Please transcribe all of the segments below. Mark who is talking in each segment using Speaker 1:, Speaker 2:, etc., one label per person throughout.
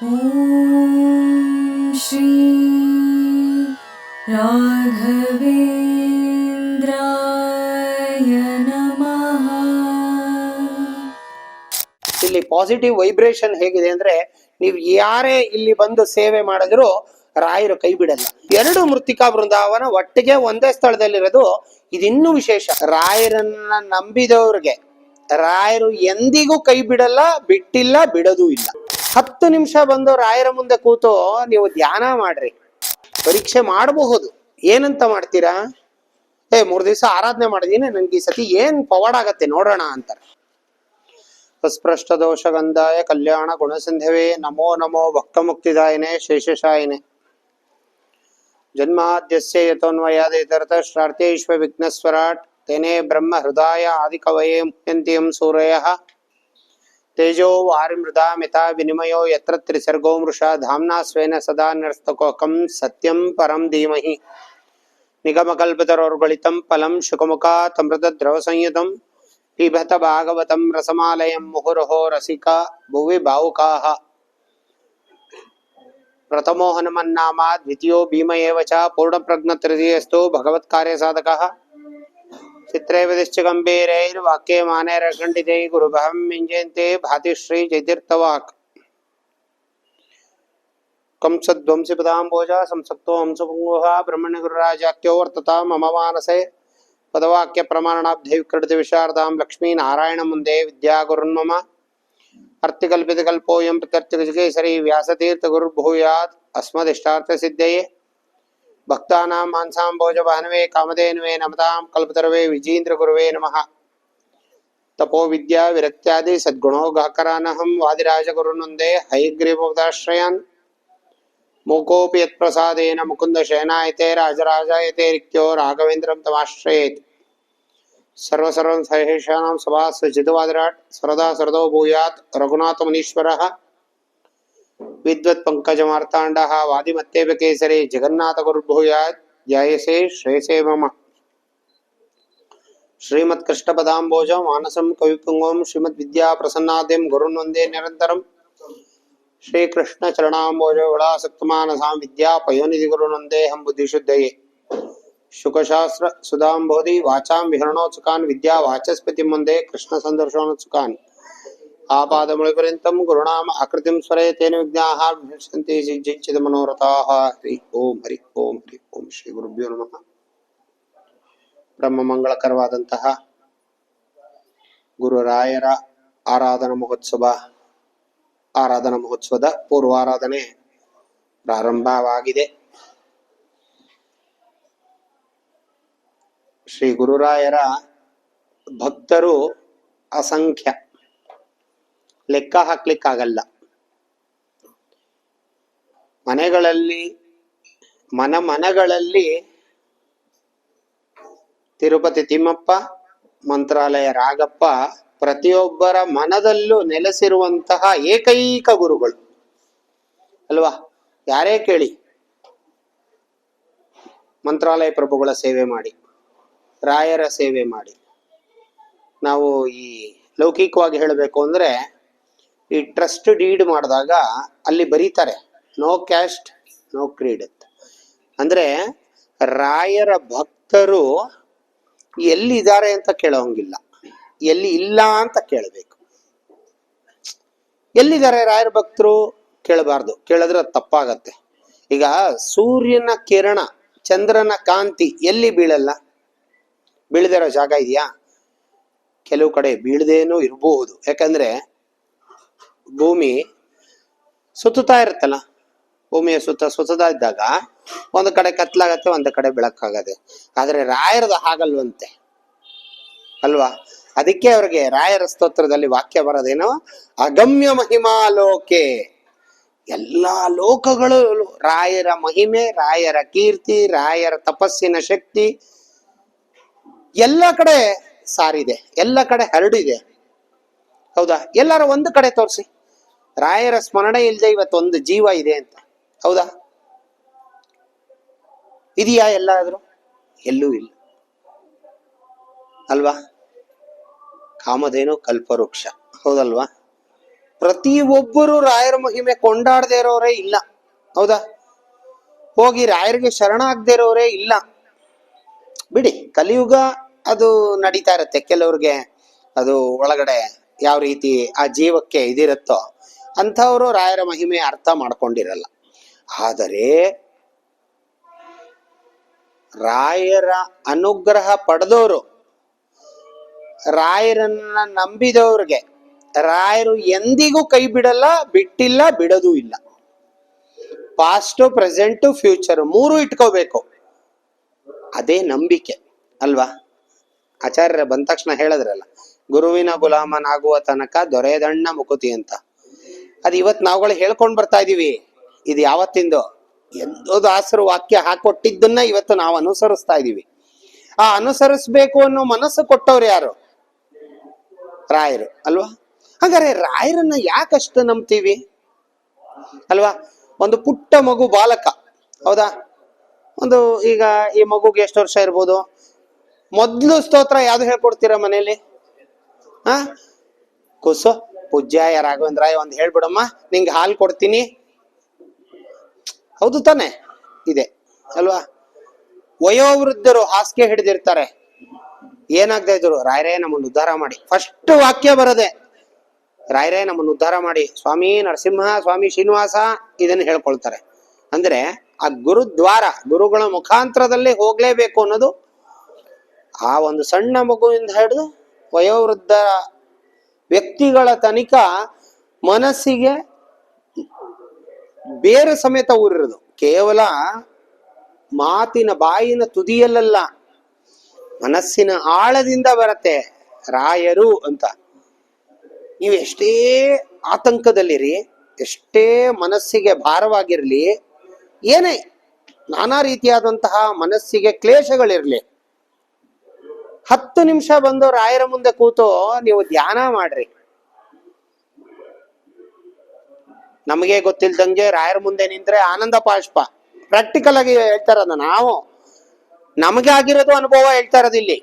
Speaker 1: ॐ श्री राघवेन्द्राय नमः
Speaker 2: ಇಲ್ಲಿ ಪಾಸಿಟಿವ್ ವೈಬ್ರೇಷನ್ ಹೇಗಿದೆ ಅಂದ್ರೆ ನೀವು ಯಾರೇ ಇಲ್ಲಿ ಬಂದು ಸೇವೆ ಮಾಡಿದ್ರು ರಾಯರು ಕೈ ಬಿಡಲ್ಲ ಎರಡು ಮೃತ್ತಿಕಾ ಬೃಂದಾವನ ಒಟ್ಟಿಗೆ ಒಂದೇ ಸ್ಥಳದಲ್ಲಿರೋದು ಇದಿನ್ನೂ ವಿಶೇಷ ರಾಯರನ್ನ ನಂಬಿದವ್ರಿಗೆ ರಾಯರು ಎಂದಿಗೂ ಕೈ ಬಿಡಲ್ಲ ಬಿಟ್ಟಿಲ್ಲ ಬಿಡೋದು ಇಲ್ಲ ಹತ್ತು ನಿಮಿಷ ಬಂದು ರಾಯರ ಮುಂದೆ ಕೂತು ನೀವು ಧ್ಯಾನ ಮಾಡ್ರಿ. ಪರೀಕ್ಷೆ ಮಾಡಬಹುದು. ಏನಂತ ಮಾಡ್ತೀರಾ? ಏ, ಮೂರ್ ದಿವಸ ಆರಾಧನೆ ಮಾಡಿದೀನಿ ನನ್ಗೆ ಈ ಸತಿ ಏನ್ ಪವಾಡಾಗತ್ತೆ ನೋಡೋಣ ಅಂತಾರೆ. ಸ್ಪೃಷ್ಟ ದೋಷಗಂಧಾಯ ಕಲ್ಯಾಣ ಗುಣಸಂಧವೇ ನಮೋ ನಮೋ ಭಕ್ತ ಮುಕ್ತಿದಾಯನೆ ಶೇಷಶಾಯಿನೇ. ಜನ್ಮಾದ್ಯಸ್ಯ ಯತೋನ್ವಯಾದಿತರತ ಶ್ರಾರ್ಥೇಶ್ವ ವಿಘ್ನಸ್ವರಾಟ್ ತೇನೆ ಬ್ರಹ್ಮ ಹೃದಯ ಆದಿಕವಯೇ ಮುಹ್ಯಂತಿಯಂ ಸೂರಯಃ. तेजो वारिमृदा मिता विनिमयो यत्र त्रिसर्गो मृषा धामना स्वेन सदा नर्तकोकं सत्यम परम धीमहि निगमकल्पतरोर्गलितं फलं शुकमुखातमृतद्रवसंयुतं पिबत भागवतं रसमालयं मुहुरहो रसिका भुवि भावुकाः प्रथमो हनुमन्नामा द्वितीयो भीम एव च पूर्णप्रज्ञतृतीयस्तु भगवत्कार्यसाधकः चित्रैवदिश्च गम्भीरैर्वाक्यमानैरखण्डितै गुरुभवं मिञ्जयन्ते भाति श्रीजयतीर्थवाक् कंसध्वंसिपदाम्बोजा संसक्तो हंसपुङ्गोः ब्रह्मण्यगुरुराजाख्यो वर्तता मम मानसे। पदवाक्यप्रमाणाब्धे विकृतिविशारदां लक्ष्मीनारायणं वंदे विद्यागुरुन्मम। प्रत्यर्थिकजगेसरी व्यासतीर्थगुरुर्भूयात्। अस्मदिष्टार्थसिद्धये। भक्तानां मांसाम्भोजभानवे कामधेन्वे, नमता कल्पतरवे, विजीन्द्रगुरवे नमः। तपोविद्या विरक्त्यादि सद्गुणों गाकरानहं वादिराजगुरुनन्दे हयग्रीवदाश्रयान् मूकोऽपि यत्प्रसादेन मुकुन्दशयनायते, राजराजायते रिक्त्यो राघवेन्द्रं तमाश्रयेत्। सर्वसर्वं सहेषाणां सभा स्वचिद्वादिराट् सरदा सरदो भूयात्, रघुनाथमुनीश्वरः। विद्वत्पङ्कजमार्ताण्डः वादिमत्तेव केसरे जगन्नाथगुर्भूयात् जयसे श्रेयसे मम। श्रीमत्कृष्णपदाम्बोजं, मानसं, कविपुङ्गं श्रीमद्विद्याप्रसन्नादिं विद्या पयोनिधि निरन्तरं। श्रीकृष्णचरणाम्बोजो, विलासक्तमानसां विद्यापयोनिधिगुरुन् वन्देऽहं बुद्धिशुद्धये शुकशास्त्रसुधाम्बोधि विहरणोत्सुका विद्यावाचस्पति मुंदे कृष्ण कृष्णसन्दर्शोत्सुकान् ಗುರುಣಾಮ ಆಕೃತಿಂ ಸ್ವರೇ ತೇನ ವಿಜ್ಞಾಃ ವಿಭ್ರಂತಿ ಸಿಜ್ಜಿಂಚಿತ ಹರಿ ಓಂ ಹರಿ ಓಂ ಹರಿ ಓಂ ಶ್ರೀ ಗುರುಭ್ಯೋ ನಮಃ ಬ್ರಹ್ಮ ಮಂಗಳಕರವಾದಂತಹ ಗುರುರಾಯರ ಆರಾಧನಾ ಮಹೋತ್ಸವ ಆರಾಧನಾ ಮಹೋತ್ಸವದ ಪೂರ್ವಾರಾಧನೆ ಪ್ರಾರಂಭವಾಗಿದೆ. ಶ್ರೀ ಗುರುರಾಯರ ಭಕ್ತರು ಅಸಂಖ್ಯ. ಲೆಕ್ಕ ಹಾಕ್ಲಿಕ್ಕಾಗಲ್ಲ. ಮನೆಗಳಲ್ಲಿ, ಮನ, ಮನಗಳಲ್ಲಿ ತಿರುಪತಿ ತಿಮ್ಮಪ್ಪ, ಮಂತ್ರಾಲಯ ರಾಗಪ್ಪ ಪ್ರತಿಯೊಬ್ಬರ ಮನದಲ್ಲೂ ನೆಲೆಸಿರುವಂತಹ ಏಕೈಕ ಗುರುಗಳು. ಅಲ್ವಾ? ಯಾರೇ ಕೇಳಿ. ಮಂತ್ರಾಲಯ ಪ್ರಭುಗಳ ಸೇವೆ ಮಾಡಿ, ರಾಯರ ಸೇವೆ ಮಾಡಿ. ನಾವು ಈ ಲೌಕಿಕವಾಗಿ ಹೇಳಬೇಕು ಅಂದ್ರೆ ಈ ಟ್ರಸ್ಟ್ ಡೀಡ್ ಮಾಡಿದಾಗ ಅಲ್ಲಿ ಬರೀತಾರೆ ನೋ ಕ್ಯಾಸ್ಟ್ ನೋ ಕ್ರೀಡ್ ಅಂತ. ಅಂದ್ರೆ ರಾಯರ ಭಕ್ತರು ಎಲ್ಲಿದ್ದಾರೆ ಅಂತ ಕೇಳೋಂಗಿಲ್ಲ. ಎಲ್ಲಿ ಇಲ್ಲ ಅಂತ ಕೇಳಬೇಕು. ಎಲ್ಲಿದ್ದಾರೆ ರಾಯರ ಭಕ್ತರು? ಕೇಳಬಾರ್ದು. ಕೇಳಿದ್ರೆ ತಪ್ಪಾಗತ್ತೆ. ಈಗ ಸೂರ್ಯನ ಕಿರಣ, ಚಂದ್ರನ ಕಾಂತಿ ಎಲ್ಲಿ ಬೀಳಲ್ಲ? ಬೀಳದಿರೋ ಜಾಗ ಇದೆಯಾ? ಕೆಲವು ಕಡೆ ಬೀಳದೇನೂ ಇರಬಹುದು ಯಾಕಂದ್ರೆ ಭೂಮಿ ಸುತ್ತುತ್ತಾ ಇರುತ್ತಲ್ಲ? ಭೂಮಿಯ ಸುತ್ತ ಸುತ್ತದ ಇದ್ದಾಗ ಒಂದು ಕಡೆ ಕತ್ಲಾಗತ್ತೆ ಒಂದು ಕಡೆ ಬೆಳಕಾಗತ್ತೆ. ಆದ್ರೆ ರಾಯರದ ಹಾಗಲ್ವಂತೆ. ಅಲ್ವಾ? ಅದಕ್ಕೆ ಅವ್ರಿಗೆ ರಾಯರ ಸ್ತೋತ್ರದಲ್ಲಿ ವಾಕ್ಯ ಬರೋದೇನೋ? ಅಗಮ್ಯ ಮಹಿಮಾ ಲೋಕೆ. ಎಲ್ಲಾ ಲೋಕಗಳು ರಾಯರ ಮಹಿಮೆ, ರಾಯರ ಕೀರ್ತಿ, ರಾಯರ ತಪಸ್ಸಿನ ಶಕ್ತಿ ಎಲ್ಲ ಕಡೆ ಸಾರಿದೆ. ಎಲ್ಲ ಕಡೆ ಹರಡಿದೆ. ಹೌದಾ? ಎಲ್ಲಾರು ಒಂದು ಕಡೆ ತೋರಿಸಿ. ರಾಯರ ಸ್ಮರಣೆ ಇಲ್ಲದೆ ಇವತ್ತೊಂದು ಜೀವ ಇದೆ ಅಂತ. ಹೌದಾ? ಇದೆಯಾ ಎಲ್ಲಾದ್ರೂ? ಎಲ್ಲೂ ಇಲ್ಲ. ಅಲ್ವಾ? ಕಾಮಧೇನು ಕಲ್ಪವೃಕ್ಷ. ಹೌದಲ್ವಾ? ಪ್ರತಿಯೊಬ್ಬರು ರಾಯರ ಮಹಿಮೆ ಕೊಂಡಾಡದೇ ಇರೋರೇ ಇಲ್ಲ. ಹೌದಾ? ಹೋಗಿ ರಾಯರಿಗೆ ಶರಣಾಗದೇ ಇರೋರೇ ಇಲ್ಲ. ಬಿಡಿ, ಕಲಿಯುಗ ಅದು ನಡೀತಾ ಇರುತ್ತೆ. ಕೆಲವ್ರಿಗೆ ಅದು ಒಳಗಡೆ ಯಾವ ರೀತಿ ಆ ಜೀವಕ್ಕೆ ಇದಿರುತ್ತೋ ಅಂಥವರು ರಾಯರ ಮಹಿಮೆ ಅರ್ಥ ಮಾಡ್ಕೊಂಡಿರಲ್ಲ. ಆದರೆ ರಾಯರ ಅನುಗ್ರಹ ಪಡೆದವರು ರಾಯರನ್ನ ನಂಬಿದವ್ರಿಗೆ, ರಾಯರು ಎಂದಿಗೂ ಕೈ ಬಿಡಲ್ಲ, ಬಿಟ್ಟಿಲ್ಲ, ಬಿಡೋದು ಇಲ್ಲ. ಪಾಸ್ಟ್ ಪ್ರೆಸೆಂಟ್ ಫ್ಯೂಚರ್ ಮೂರು ಇಟ್ಕೋಬೇಕು. ಅದೇ ನಂಬಿಕೆ, ಅಲ್ವಾ? ಆಚಾರ್ಯರ ಬಂದ ತಕ್ಷಣ ಹೇಳಿದ್ರಲ್ಲ, ಗುರುವಿನ ಗುಲಾಮನಾಗುವ ತನಕ ದೊರೆಯದಣ್ಣ ಮುಕುತಿ ಅಂತ. ಅದು ಇವತ್ತು ನಾವುಗಳು ಹೇಳ್ಕೊಂಡು ಬರ್ತಾ ಇದೀವಿ. ಇದು ಯಾವತ್ತಿಂದು. ಎಂದೋ ದಾಸರು ವಾಕ್ಯ ಹಾಕೊಟ್ಟಿದ್ದನ್ನ ಇವತ್ತು ನಾವು ಅನುಸರಿಸ್ತಾ ಇದೀವಿ. ಆ ಅನುಸರಿಸ್ಬೇಕು ಅನ್ನೋ ಮನಸ್ಸು ಕೊಟ್ಟವ್ರು ಯಾರು? ರಾಯರು, ಅಲ್ವಾ? ಹಾಗಾದ್ರೆ ರಾಯರನ್ನ ಯಾಕಷ್ಟು ನಂಬ್ತೀವಿ? ಅಲ್ವಾ? ಒಂದು ಪುಟ್ಟ ಮಗು ಬಾಲಕ. ಹೌದಾ? ಒಂದು ಈಗ ಈ ಮಗುಗೆ ಎಷ್ಟು ವರ್ಷ ಇರ್ಬೋದು? ಮೊದ್ಲು ಸ್ತೋತ್ರ ಯಾವ್ದು ಹೇಳ್ಕೊಡ್ತೀರಾ ಮನೇಲಿ? ಹಾ ಕುಸು? ಪೂಜ್ಯಾಯ ರಾಘವೇಂದ್ರಾಯ ಒಂದ್ ಹೇಳ್ಬಿಡಮ್ಮ, ನಿಂಗೆ ಹಾಲು ಕೊಡ್ತೀನಿ. ಹೌದು ತಾನೆ, ಇದೆ, ಅಲ್ವಾ? ವಯೋವೃದ್ಧರು ಹಾಸಿಗೆ ಹಿಡಿದಿರ್ತಾರೆ. ಏನಾಗ್ತಾ ಇದ್ರು ರಾಯರೇ ನಮ್ಮನ್ನು ಉದ್ಧಾರ ಮಾಡಿ. ಫಸ್ಟ್ ವಾಕ್ಯ ಬರದೆ ರಾಯರೇ ನಮ್ಮನ್ನು ಉದ್ಧಾರ ಮಾಡಿ. ಸ್ವಾಮಿ ನರಸಿಂಹ, ಸ್ವಾಮಿ ಶ್ರೀನಿವಾಸ ಇದನ್ನು ಹೇಳ್ಕೊಳ್ತಾರೆ. ಅಂದ್ರೆ ಆ ಗುರುದ್ವಾರ, ಗುರುಗಳ ಮುಖಾಂತರದಲ್ಲಿ ಹೋಗ್ಲೇಬೇಕು ಅನ್ನೋದು ಆ ಒಂದು ಸಣ್ಣ ಮಗುವಿಂದ ಹಿಡಿದು ವಯೋವೃದ್ಧ ವ್ಯಕ್ತಿಗಳ ತನಿಕ ಮನಸ್ಸಿಗೆ ಬೇರೆ ಸಮೇತ ಊರಿರೋದು. ಕೇವಲ ಮಾತಿನ ಬಾಯಿನ ತುದಿಯಲ್ಲ ಮನಸ್ಸಿನ ಆಳದಿಂದ ಬರತ್ತೆ ರಾಯರು ಅಂತ. ನೀವು ಎಷ್ಟೇ ಆತಂಕದಲ್ಲಿರಿ, ಎಷ್ಟೇ ಮನಸ್ಸಿಗೆ ಭಾರವಾಗಿರ್ಲಿ, ಏನೇ ನಾನಾ ರೀತಿಯಾದಂತಹ ಮನಸ್ಸಿಗೆ ಕ್ಲೇಶಗಳಿರ್ಲಿ ಹತ್ತು ನಿಮಿಷ ಬಂದು ರಾಯರ ಮುಂದೆ ಕೂತು ನೀವು ಧ್ಯಾನ ಮಾಡ್ರಿ. ನಮಗೆ ಗೊತ್ತಿಲ್ದಂಗೆ ರಾಯರ ಮುಂದೆ ನಿಂತ್ರೆ ಆನಂದ ಪಾಷ್ಪ. ಪ್ರಾಕ್ಟಿಕಲ್ ಆಗಿ ಹೇಳ್ತಾರದ ನಾವು. ನಮಗೆ ಆಗಿರೋದು ಅನುಭವ ಹೇಳ್ತಾ ಇರೋದು ಇಲ್ಲಿ.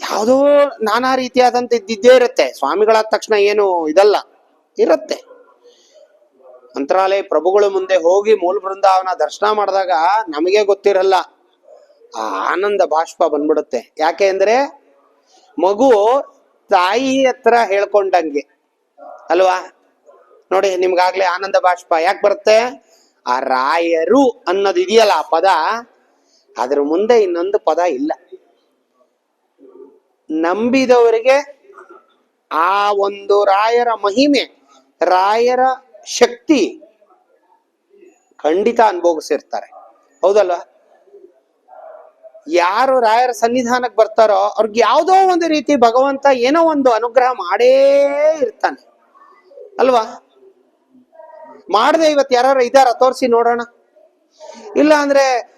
Speaker 2: ಯಾವುದೋ ನಾನಾ ರೀತಿಯಾದಂತ ಇದ್ದಿದ್ದೇ ಇರುತ್ತೆ. ಸ್ವಾಮಿಗಳಾದ ತಕ್ಷಣ ಏನು ಇದಲ್ಲ. ಇರುತ್ತೆ. ಮಂತ್ರಾಲಯ ಪ್ರಭುಗಳ ಮುಂದೆ ಹೋಗಿ ಮೂಲ ಬೃಂದಾವನ ದರ್ಶನ ಮಾಡಿದಾಗ ನಮಗೆ ಗೊತ್ತಿರಲ್ಲ. ಆ, ಆನಂದ ಬಾಷ್ಪ ಬಂದ್ಬಿಡುತ್ತೆ. ಯಾಕೆ ಅಂದ್ರೆ ಮಗು ತಾಯಿ ಹತ್ರ ಹೇಳ್ಕೊಂಡಂಗೆ. ಅಲ್ವಾ? ನೋಡಿ, ನಿಮ್ಗಾಗ್ಲೇ ಆನಂದ ಬಾಷ್ಪ ಯಾಕೆ ಬರುತ್ತೆ? ಆ ರಾಯರು ಅನ್ನೋದು ಇದೆಯಲ್ಲ ಆ ಪದ. ಅದ್ರ ಮುಂದೆ ಇನ್ನೊಂದು ಪದ ಇಲ್ಲ. ನಂಬಿದವರಿಗೆ ಆ ಒಂದು ರಾಯರ ಮಹಿಮೆ, ರಾಯರ ಶಕ್ತಿ ಖಂಡಿತ ಅನುಭವಿಸಿರ್ತಾರೆ ಹೌದಲ್ವಾ? ಯಾರು ರಾಯರ ಸನ್ನಿಧಾನಕ್ಕೆ ಬರ್ತಾರೋ ಅವ್ರಿಗೆ ಯಾವುದೋ ಒಂದು ರೀತಿ ಭಗವಂತ ಏನೋ ಒಂದು ಅನುಗ್ರಹ ಮಾಡೇ ಇರ್ತಾನೆ. ಅಲ್ವಾ? ಮಾಡದೆ ಇವತ್ತು ಯಾರು ಇದಾರ ತೋರಿಸಿ ನೋಡೋಣ. ಇಲ್ಲ ಅಂದ್ರೆ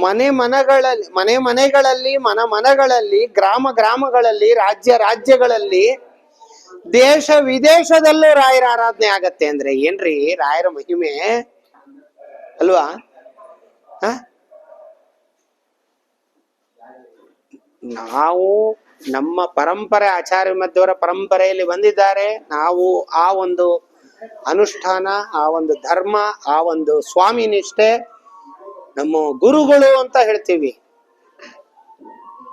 Speaker 2: ಮನೆ ಮನಗಳಲ್ಲಿ, ಮನೆ ಮನೆಗಳಲ್ಲಿ, ಮನ ಮನಗಳಲ್ಲಿ, ಗ್ರಾಮ ಗ್ರಾಮಗಳಲ್ಲಿ, ರಾಜ್ಯ ರಾಜ್ಯಗಳಲ್ಲಿ, ದೇಶ ವಿದೇಶದಲ್ಲೂ ರಾಯರ ಆರಾಧನೆ ಆಗತ್ತೆ ಅಂದ್ರೆ ಏನ್ರಿ ರಾಯರ ಮಹಿಮೆ? ಅಲ್ವಾ? ಹ? ನಾವು ನಮ್ಮ ಪರಂಪರೆ, ಆಚಾರ್ಯ ಮಧ್ಯವರ ಪರಂಪರೆಯಲ್ಲಿ ಬಂದಿದ್ದಾರೆ. ನಾವು ಆ ಒಂದು ಅನುಷ್ಠಾನ, ಆ ಒಂದು ಧರ್ಮ, ಆ ಒಂದು ಸ್ವಾಮಿ ನಿಷ್ಠೆ ನಮ್ಮ ಗುರುಗಳು ಅಂತ ಹೇಳ್ತೀವಿ.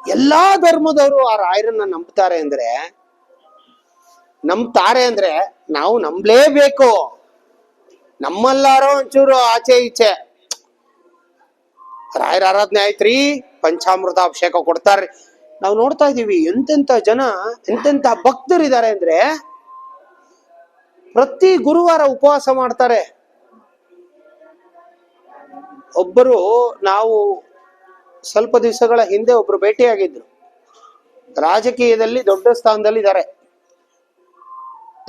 Speaker 2: ಎಲ್ಲಾ ಧರ್ಮದವರು ಆ ರಾಯರನ್ನ ನಂಬ್ತಾರೆ ಅಂದ್ರೆ ನಂಬ್ತಾರೆ ಅಂದ್ರೆ ನಾವು ನಂಬಲೇಬೇಕು. ನಮ್ಮಲ್ಲಾರೋ ಒಂಚೂರು ಆಚೆ ಈಚೆ. ರಾಯರ ಆರಾಧನೆ ಆಯ್ತ್ರಿ? ಪಂಚಾಮೃತ ಅಭಿಷೇಕ ಕೊಡ್ತಾರೆ. ನಾವು ನೋಡ್ತಾ ಇದೀವಿ ಎಂತೆಂತ ಜನ ಎಂತೆಂತ ಭಕ್ತರಿದ್ದಾರೆ ಅಂದ್ರೆ ಪ್ರತಿ ಗುರುವಾರ ಉಪವಾಸ ಮಾಡ್ತಾರೆ. ಒಬ್ಬರು ನಾವು ಸ್ವಲ್ಪ ದಿವಸಗಳ ಹಿಂದೆ ಒಬ್ರು ಭೇಟಿಯಾಗಿದ್ರು. ರಾಜಕೀಯದಲ್ಲಿ ದೊಡ್ಡ ಸ್ಥಾನದಲ್ಲಿ ಇದ್ದಾರೆ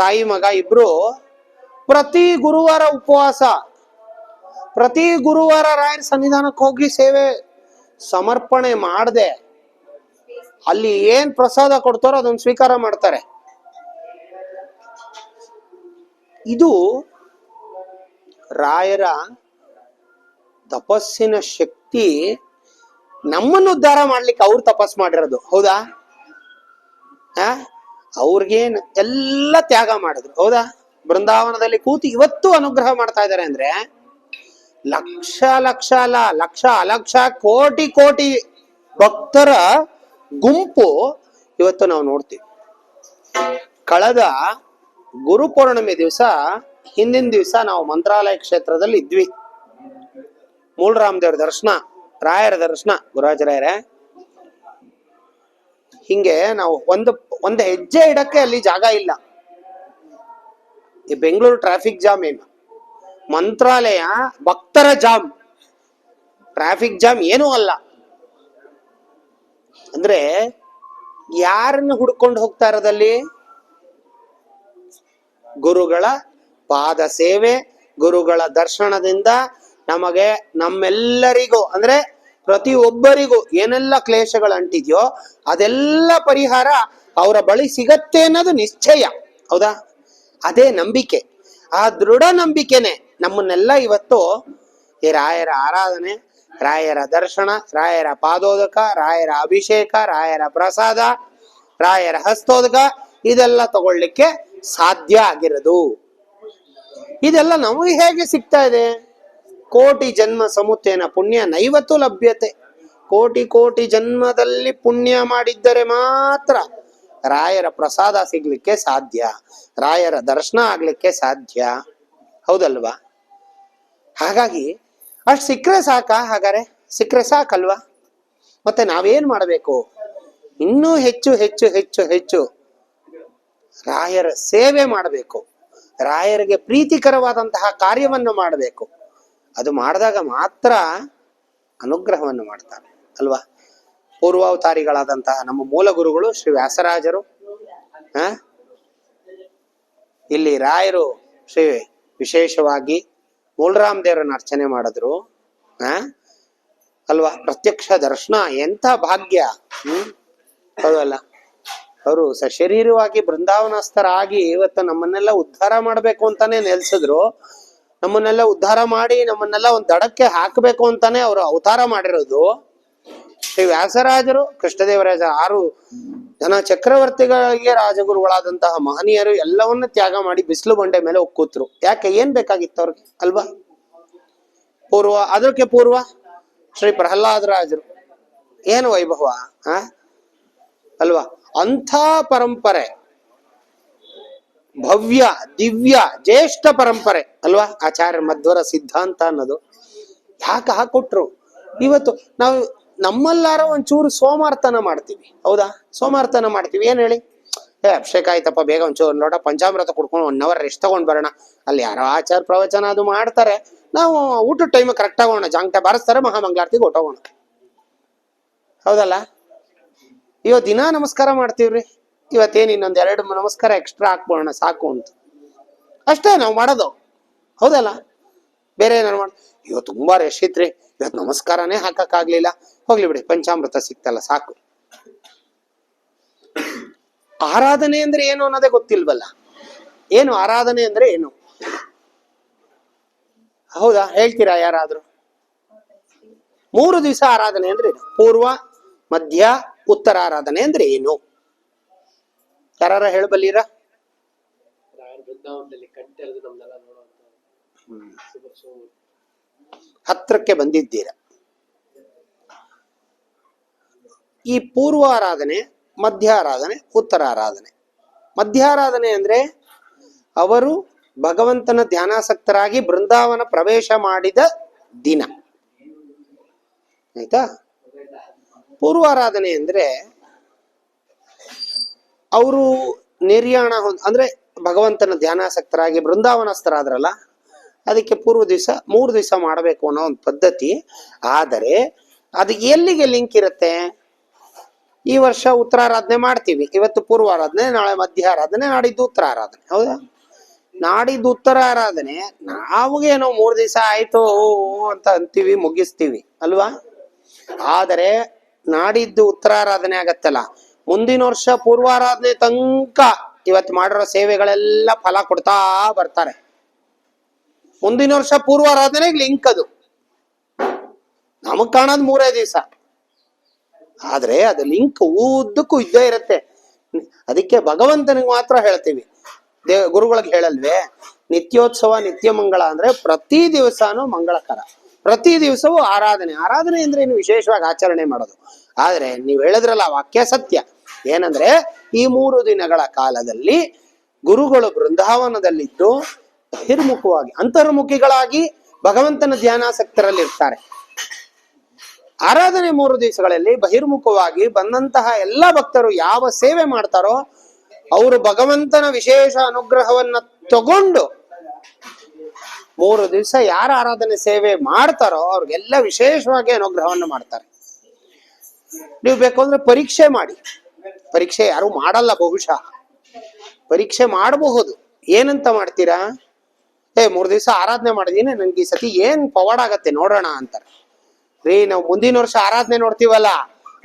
Speaker 2: ತಾಯಿ, ಮಗ ಇಬ್ರು ಪ್ರತಿ ಗುರುವಾರ ಉಪವಾಸ, ಪ್ರತಿ ಗುರುವಾರ ರಾಯರ ಸನ್ನಿಧಾನಕ್ಕೆ ಹೋಗಿ ಸೇವೆ ಸಮರ್ಪಣೆ ಮಾಡದೆ. ಅಲ್ಲಿ ಏನ್ ಪ್ರಸಾದ ಕೊಡ್ತಾರೋ ಅದನ್ನ ಸ್ವೀಕಾರ ಮಾಡ್ತಾರೆ. ಇದು ರಾಯರ ತಪಸ್ಸಿನ ಶಕ್ತಿ ನಮ್ಮನ್ನು ಉದ್ಧಾರ ಮಾಡ್ಲಿಕ್ಕೆ ಅವ್ರು ತಪಸ್ ಮಾಡಿರೋದು. ಹೌದಾ? ಅವ್ರಿಗೇನು ಎಲ್ಲ ತ್ಯಾಗ ಮಾಡಿದ್ರು. ಹೌದಾ? ಬೃಂದಾವನದಲ್ಲಿ ಕೂತು ಇವತ್ತು ಅನುಗ್ರಹ ಮಾಡ್ತಾ ಇದ್ದಾರೆ ಅಂದ್ರೆ ಲಕ್ಷ ಲಕ್ಷ ಅಲ್ಲ ಲಕ್ಷ ಅಲಕ್ಷ ಕೋಟಿ ಕೋಟಿ ಭಕ್ತರ ಗುಂಪು ಇವತ್ತು ನಾವು ನೋಡ್ತೀವಿ. ಕಳೆದ ಗುರು ಪೌರ್ಣಿಮೆ ದಿವಸ, ಹಿಂದಿನ ದಿವಸ ನಾವು ಮಂತ್ರಾಲಯ ಕ್ಷೇತ್ರದಲ್ಲಿ ಇದ್ವಿ. ಮೂಳರಾಮದೇವ್ರ ದರ್ಶನ, ರಾಯರ ದರ್ಶನ ಗುರುರಾಜರಾಯರೇ ಹಿಂಗೆ ನಾವು ಒಂದು ಒಂದು ಹೆಜ್ಜೆ ಇಡಕ್ಕೆ ಅಲ್ಲಿ ಜಾಗ ಇಲ್ಲ. ಈ ಬೆಂಗಳೂರು ಟ್ರಾಫಿಕ್ ಜಾಮ್ ಏನು? ಮಂತ್ರಾಲಯ ಭಕ್ತರ ಜಾಮ್. ಟ್ರಾಫಿಕ್ ಜಾಮ್ ಏನೂ ಅಲ್ಲ. ಅಂದ್ರೆ ಯಾರನ್ನು ಹುಡ್ಕೊಂಡು ಹೋಗ್ತಾ ಇರೋದಲ್ಲಿ? ಗುರುಗಳ ಪಾದ ಸೇವೆ, ಗುರುಗಳ ದರ್ಶನದಿಂದ ನಮಗೆ ನಮ್ಮೆಲ್ಲರಿಗೂ, ಅಂದ್ರೆ ಪ್ರತಿ ಒಬ್ಬರಿಗೂ ಏನೆಲ್ಲ ಕ್ಲೇಶಗಳು ಅಂಟಿದ್ಯೋ ಅದೆಲ್ಲ ಪರಿಹಾರ ಅವರ ಬಳಿ ಸಿಗತ್ತೆ ಅನ್ನೋದು ನಿಶ್ಚಯ. ಹೌದಾ? ಅದೇ ನಂಬಿಕೆ. ಆ ದೃಢ ನಂಬಿಕೆನೆ. ನಮ್ಮನ್ನೆಲ್ಲ ಇವತ್ತು ಈ ರಾಯರ ಆರಾಧನೆ, ರಾಯರ ದರ್ಶನ, ರಾಯರ ಪಾದೋದಕ, ರಾಯರ ಅಭಿಷೇಕ, ರಾಯರ ಪ್ರಸಾದ, ರಾಯರ ಹಸ್ತೋದಕ ಇದೆಲ್ಲ ತಗೊಳ್ಳಿಕ್ಕೆ ಸಾಧ್ಯ ಆಗಿರೋದು. ಇದೆಲ್ಲ ನಮಗೆ ಹೇಗೆ ಸಿಗ್ತಾ ಇದೆ? ಕೋಟಿ ಜನ್ಮ ಸಮುತ್ತೇನ ಪುಣ್ಯ ನೈವತ್ತು ಲಭ್ಯತೆ. ಕೋಟಿ ಕೋಟಿ ಜನ್ಮದಲ್ಲಿ ಪುಣ್ಯ ಮಾಡಿದ್ದರೆ ಮಾತ್ರ ರಾಯರ ಪ್ರಸಾದ ಸಿಗ್ಲಿಕ್ಕೆ ಸಾಧ್ಯ, ರಾಯರ ದರ್ಶನ ಆಗ್ಲಿಕ್ಕೆ ಸಾಧ್ಯ. ಹೌದಲ್ವಾ? ಹಾಗಾಗಿ ಅಷ್ಟು ಸಿಕ್ಕರೆ ಸಾಕ ಹಾಗಾರೆ? ಸಿಕ್ಕರೆ ಸಾಕಲ್ವಾ? ಮತ್ತೆ ನಾವೇನ್ ಮಾಡಬೇಕು? ಇನ್ನೂ ಹೆಚ್ಚು ಹೆಚ್ಚು ಹೆಚ್ಚು ಹೆಚ್ಚು ರಾಯರ ಸೇವೆ ಮಾಡಬೇಕು. ರಾಯರಿಗೆ ಪ್ರೀತಿಕರವಾದಂತಹ ಕಾರ್ಯವನ್ನು ಮಾಡಬೇಕು. ಅದು ಮಾಡಿದಾಗ ಮಾತ್ರ ಅನುಗ್ರಹವನ್ನು ಮಾಡ್ತಾರೆ, ಅಲ್ವಾ? ಪೂರ್ವಾವತಾರಿಗಳಾದಂತಹ ನಮ್ಮ ಮೂಲ ಗುರುಗಳು ಶ್ರೀ ವ್ಯಾಸರಾಜರು ಇಲ್ಲಿ ರಾಯರು ಶ್ರೀ ವಿಶೇಷವಾಗಿ ಮೂಲರಾಮ್ ದೇವರನ್ನ ಅರ್ಚನೆ ಮಾಡಿದ್ರು. ಅಲ್ವಾ? ಪ್ರತ್ಯಕ್ಷ ದರ್ಶನ, ಎಂಥ ಭಾಗ್ಯ. ಹ್ಮ್? ಹೌದಲ್ಲ? ಅವರು ಸಶರೀರವಾಗಿ ಬೃಂದಾವನಸ್ಥರಾಗಿ ಇವತ್ತು ನಮ್ಮನ್ನೆಲ್ಲ ಉದ್ಧಾರ ಮಾಡ್ಬೇಕು ಅಂತಾನೆ ನೆಲ್ಸಿದ್ರು. ನಮ್ಮನ್ನೆಲ್ಲ ಉದ್ಧಾರ ಮಾಡಿ ನಮ್ಮನ್ನೆಲ್ಲ ಒಂದ್ ದಡಕ್ಕೆ ಹಾಕಬೇಕು ಅಂತಾನೆ ಅವರು ಅವತಾರ ಮಾಡಿರೋದು. ಶ್ರೀ ವ್ಯಾಸರಾಜರು, ಕೃಷ್ಣದೇವರಾಜ ಆರು ಜನ ಚಕ್ರವರ್ತಿಗಳಿಗೆ ರಾಜಗುರುಗಳಾದಂತಹ ಮಹನೀಯರು ಎಲ್ಲವನ್ನ ತ್ಯಾಗ ಮಾಡಿ ಬಿಸಿಲು ಬಂಡೆ ಮೇಲೆ ಒಕ್ಕೂತ್ರು. ಯಾಕೆ? ಏನ್ ಬೇಕಾಗಿತ್ತು ಅವ್ರಿಗೆ? ಅಲ್ವಾ? ಪೂರ್ವ, ಅದಕ್ಕೆ ಪೂರ್ವ ಶ್ರೀ ಪ್ರಹ್ಲಾದರಾಜರು ಏನು ವೈಭವ? ಆ? ಅಲ್ವಾ? ಅಂಥ ಪರಂಪರೆ, ಭವ್ಯ, ದಿವ್ಯ, ಜ್ಯೇಷ್ಠ ಪರಂಪರೆ, ಅಲ್ವಾ? ಆಚಾರ್ಯ ಮಧ್ವರ ಸಿದ್ಧಾಂತ ಅನ್ನೋದು. ಯಾಕೆ ಹಾಕೊಟ್ರು? ಇವತ್ತು ನಾವು ನಮ್ಮಲ್ಲಾರ ಒಂಚೂರು ಸೋಮಾರ್ತನ ಮಾಡ್ತೀವಿ. ಹೌದಾ? ಸೋಮಾರ್ತನ ಮಾಡ್ತೀವಿ. ಏನ್ ಹೇಳಿ? ಏ, ಅಭಿಷೇಕ ಆಯ್ತಪ್ಪ, ಬೇಗ ಒಂಚೂರು ನೋಡ, ಪಂಚಾಮೃತ ಕುಡ್ಕೊಂಡು ಒನ್ ಅವರ್ ರೆಸ್ಟ್ ತಗೊಂಡ್ ಬರೋಣ. ಅಲ್ಲಿ ಯಾರೋ ಆಚಾರ ಪ್ರವಚನ ಅದು ಮಾಡ್ತಾರೆ. ನಾವು ಊಟದ ಟೈಮ್ ಕರೆಕ್ಟ್ ಆಗೋಣ ಜಾಂಗ್ಟ ಬಾರಿಸ್ತಾರೆ ಊಟ ಹೊಟ್ಟೋಗೋಣ ಹೌದಲ್ಲ? ಇವತ್ತು ದಿನ ನಮಸ್ಕಾರ ಮಾಡ್ತೀವ್ರಿ. ಇವತ್ತೇನು ಇನ್ನೊಂದ್ ಎರಡು ನಮಸ್ಕಾರ ಎಕ್ಸ್ಟ್ರಾ ಹಾಕ್ಬೋಣ, ಸಾಕು ಅಂತ. ಅಷ್ಟೇ ನಾವು ಮಾಡೋದು. ಹೌದಲ್ಲ? ಬೇರೆ ಏನಾರು ಮಾಡ್ ಇವತ್ತು ತುಂಬಾ ರಶ್ ಇತ್ರಿ. ಇವತ್ತು ನಮಸ್ಕಾರನೇ ಹಾಕಕ್ಕಾಗ್ಲಿಲ್ಲ. ಹೋಗ್ಲಿ ಬಿಡಿ ಪಂಚಾಮೃತ ಸಿಕ್ತಲ್ಲ ಸಾಕು. ಆರಾಧನೆ ಅಂದ್ರೆ ಏನು ಅನ್ನೋದೇ ಗೊತ್ತಿಲ್ವಲ್ಲ? ಏನು ಆರಾಧನೆ ಅಂದ್ರೆ ಏನು? ಹೌದಾ? ಹೇಳ್ತೀರಾ ಯಾರಾದ್ರೂ? ಮೂರು ದಿವಸ ಆರಾಧನೆ ಅಂದ್ರೆ ಏನು? ಪೂರ್ವ ಮಧ್ಯ ಉತ್ತರ ಆರಾಧನೆ ಅಂದ್ರೆ ಏನು? ಯಾರ ಹೇಳಬಲ್ಲೀರ? ಹತ್ರಕ್ಕೆ ಬಂದಿದ್ದೀರ? ಈ ಪೂರ್ವಾರಾಧನೆ ಮಧ್ಯ ಆರಾಧನೆ ಉತ್ತರ ಆರಾಧನೆ ಮಧ್ಯಾರಾಧನೆ ಅಂದ್ರೆ ಅವರು ಭಗವಂತನ ಧ್ಯಾನಾಸಕ್ತರಾಗಿ ಬೃಂದಾವನ ಪ್ರವೇಶ ಮಾಡಿದ ದಿನ. ಆಯ್ತಾ? ಪೂರ್ವಾರಾಧನೆ ಅಂದ್ರೆ ಅವರು ನಿರ್ಯಾಣ ಅಂದ್ರೆ ಭಗವಂತನ ಧ್ಯಾನಾಸಕ್ತರಾಗಿ ಬೃಂದಾವನಸ್ಥರಾದ್ರಲ್ಲ, ಅದಕ್ಕೆ ಪೂರ್ವ ದಿವಸ, ಮೂರು ದಿವಸ ಮಾಡಬೇಕು ಅನ್ನೋ ಒಂದು ಪದ್ಧತಿ. ಆದರೆ, ಅದು ಎಲ್ಲಿಗೆ ಲಿಂಕ್ ಇರುತ್ತೆ? ಈ ವರ್ಷ ಉತ್ತರಾರಾಧನೆ ಮಾಡ್ತೀವಿ. ಇವತ್ತು ಪೂರ್ವಾರಾಧನೆ, ನಾಳೆ ಮಧ್ಯಾರಾಧನೆ, ನಾಡಿದ್ದು ಉತ್ತರಾರಾಧನೆ. ಹೌದಾ? ನಾಡಿದ್ದು ಉತ್ತರ ಆರಾಧನೆ ನಾವುಗೇನೋ ಮೂರು ದಿವಸ ಆಯ್ತು ಅಂತ ಅಂತೀವಿ, ಮುಗಿಸ್ತೀವಿ. ಅಲ್ವಾ? ಆದರೆ ನಾಡಿದ್ದು ಉತ್ತರಾರಾಧನೆ ಆಗತ್ತಲ್ಲ. ಮುಂದಿನ ವರ್ಷ ಪೂರ್ವಾರಾಧನೆ ತನಕ ಇವತ್ತು ಮಾಡಿರೋ ಸೇವೆಗಳೆಲ್ಲ ಫಲ ಕೊಡ್ತಾ ಬರ್ತಾರೆ. ಮುಂದಿನ ವರ್ಷ ಪೂರ್ವಾರಾಧನೆಗೆ ಲಿಂಕ್ ಅದು. ನಮಗ್ ಕಾಣೋದು ಮೂರೇ ದಿವಸ. ಆದ್ರೆ ಅದು ಲಿಂಕ್ ಉದ್ದಕ್ಕೂ ಇದ್ದೇ ಇರುತ್ತೆ. ಅದಕ್ಕೆ ಭಗವಂತನಿಗೆ ಮಾತ್ರ ಹೇಳ್ತೀವಿ. ದೇವ ಗುರುಗಳಿಗೆ ಹೇಳಲ್ವೇ? ನಿತ್ಯೋತ್ಸವ ನಿತ್ಯ ಮಂಗಳ ಅಂದ್ರೆ ಪ್ರತಿ ದಿವಸನೂ ಮಂಗಳಕರ. ಪ್ರತಿ ದಿವಸವೂ ಆರಾಧನೆ. ಆರಾಧನೆ ಅಂದ್ರೆ ಏನು ವಿಶೇಷವಾಗಿ ಆಚರಣೆ ಮಾಡೋದು. ಆದ್ರೆ ನೀವು ಹೇಳಿದ್ರಲ್ಲ ವಾಕ್ಯ ಸತ್ಯ. ಏನಂದ್ರೆ ಈ ಮೂರು ದಿನಗಳ ಕಾಲದಲ್ಲಿ ಗುರುಗಳು ಬೃಂದಾವನದಲ್ಲಿದ್ದು ಬಹಿರ್ಮುಖವಾಗಿ, ಅಂತರ್ಮುಖಿಗಳಾಗಿ ಭಗವಂತನ ಧ್ಯಾನಾಸಕ್ತರಲ್ಲಿ ಇರ್ತಾರೆ ಆರಾಧನೆ ಮೂರು ದಿವಸಗಳಲ್ಲಿ ಬಹಿರ್ಮುಖವಾಗಿ ಬಂದಂತಹ ಎಲ್ಲ ಭಕ್ತರು ಯಾವ ಸೇವೆ ಮಾಡ್ತಾರೋ ಅವರು ಭಗವಂತನ ವಿಶೇಷ ಅನುಗ್ರಹವನ್ನ ತಗೊಂಡು ಮೂರು ದಿವಸ ಯಾರ ಆರಾಧನೆ ಸೇವೆ ಮಾಡ್ತಾರೋ ಅವ್ರಿಗೆಲ್ಲ ವಿಶೇಷವಾಗಿ ಅನುಗ್ರಹವನ್ನು ಮಾಡ್ತಾರೆ. ನೀವು ಬೇಕು ಅಂದ್ರೆ ಪರೀಕ್ಷೆ ಮಾಡಿ. ಪರೀಕ್ಷೆ ಯಾರು ಮಾಡಲ್ಲ ಬಹುಶಃ. ಪರೀಕ್ಷೆ ಮಾಡಬಹುದು. ಏನಂತ ಮಾಡ್ತೀರಾ? ಏ, ಮೂರ್ ದಿವಸ ಆರಾಧನೆ ಮಾಡಿದೀನಿ ನನ್ಗೆ ಈ ಸತಿ ಏನ್ ಪವಾಡ ಆಗತ್ತೆ ನೋಡೋಣ ಅಂತಾರೆ. ರೀ, ನಾವು ಮುಂದಿನ ವರ್ಷ ಆರಾಧನೆ ನೋಡ್ತೀವಲ್ಲ,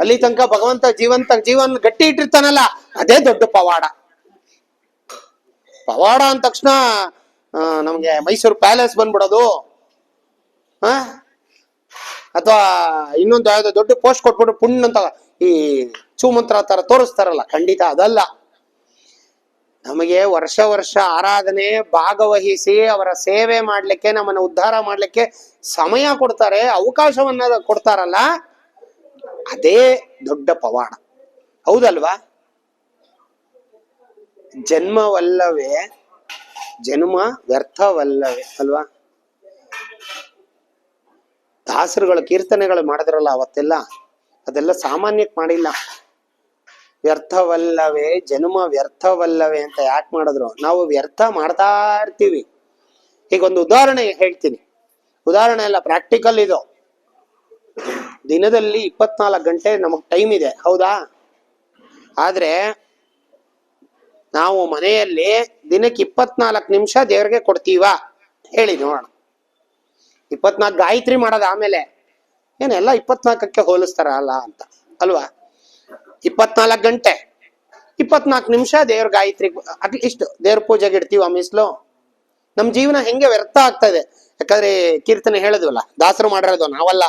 Speaker 2: ಅಲ್ಲಿ ತನಕ ಭಗವಂತ ಜೀವಂತ, ಜೀವನ್ ಗಟ್ಟಿ ಇಟ್ಟಿರ್ತಾನಲ್ಲ, ಅದೇ ದೊಡ್ಡ ಪವಾಡ. ಪವಾಡ ಅಂದ ತಕ್ಷಣ ನಮ್ಗೆ ಮೈಸೂರು ಪ್ಯಾಲೇಸ್ ಬಂದ್ಬಿಡೋದು. ಹಾ ಅಥವಾ ಇನ್ನೊಂದು ಯಾವ್ದೋ ದೊಡ್ಡ ಪೋಸ್ಟ್ ಕೊಟ್ಬಿಟ್ಟು ಪುಣ್ಯ ಅಂತ ಈ ಚೂಮಂತ್ರ ತರ ತೋರಿಸ್ತಾರಲ್ಲ, ಖಂಡಿತ ಅದಲ್ಲ. ನಮಗೆ ವರ್ಷ ವರ್ಷ ಆರಾಧನೆ ಭಾಗವಹಿಸಿ ಅವರ ಸೇವೆ ಮಾಡ್ಲಿಕ್ಕೆ, ನಮ್ಮನ್ನು ಉದ್ಧಾರ ಮಾಡ್ಲಿಕ್ಕೆ ಸಮಯ ಕೊಡ್ತಾರೆ, ಅವಕಾಶವನ್ನ ಕೊಡ್ತಾರಲ್ಲ? ಅದೇ ದೊಡ್ಡ ಪವಾಡ. ಹೌದಲ್ವಾ? ಜನ್ಮವಲ್ಲವೇ, ಜನ್ಮ ವ್ಯರ್ಥವಲ್ಲವೇ, ಅಲ್ವಾ? ದಾಸರುಗಳು ಕೀರ್ತನೆಗಳು ಮಾಡಿದ್ರಲ್ಲ ಅವತ್ತೆಲ್ಲ? ಅದೆಲ್ಲ ಸಾಮಾನ್ಯಕ್ಕೆ ಮಾಡಿಲ್ಲ. ವ್ಯರ್ಥವಲ್ಲವೇ, ಜನ್ಮ ವ್ಯರ್ಥವಲ್ಲವೇ ಅಂತ ಯಾಕೆ ಮಾಡಿದ್ರು? ನಾವು ವ್ಯರ್ಥ ಮಾಡ್ತಾ ಇರ್ತೀವಿ. ಈಗ ಒಂದು ಉದಾಹರಣೆ ಹೇಳ್ತೀನಿ. ಉದಾಹರಣೆ ಎಲ್ಲ ಪ್ರಾಕ್ಟಿಕಲ್ ಇದು. ದಿನದಲ್ಲಿ ಇಪ್ಪತ್ನಾಲ್ಕು ಗಂಟೆ ನಮಗ್ ಟೈಮ್ ಇದೆ, ಹೌದಾ? ಆದ್ರೆ ನಾವು ಮನೆಯಲ್ಲಿ ದಿನಕ್ಕೆ ಇಪ್ಪತ್ನಾಲ್ಕು ನಿಮಿಷ ದೇವ್ರಿಗೆ ಕೊಡ್ತೀವಾ? ಹೇಳಿ ನೋಡೋಣ. ಇಪ್ಪತ್ನಾಲ್ಕು ಗಾಯತ್ರಿ ಮಾಡೋದು ಆಮೇಲೆ. ಏನೆಲ್ಲ ಇಪ್ಪತ್ನಾಲ್ಕಕ್ಕೆ ಹೋಲಿಸ್ತಾರ ಅಲ್ಲ ಅಂತ, ಅಲ್ವಾ? ಇಪ್ಪತ್ನಾಲ್ಕು ಗಂಟೆ. ಇಪ್ಪತ್ನಾಲ್ಕು ನಿಮಿಷ ದೇವ್ರ ಗಾಯತ್ರಿ ಅಟ್ ಲೀಸ್ಟ್ ದೇವ್ರ ಪೂಜೆಗೆ ಇಡ್ತೀವಿ ಆ ಮೀಸಲು. ನಮ್ ಜೀವನ ಹೆಂಗೆ ವ್ಯರ್ಥ ಆಗ್ತಾ ಇದೆ ಯಾಕಂದ್ರೆ ಕೀರ್ತನೆ ಹೇಳಿದ್ವಲ್ಲ, ದಾಸರು ಮಾಡಿರೋದು ನಾವಲ್ಲ.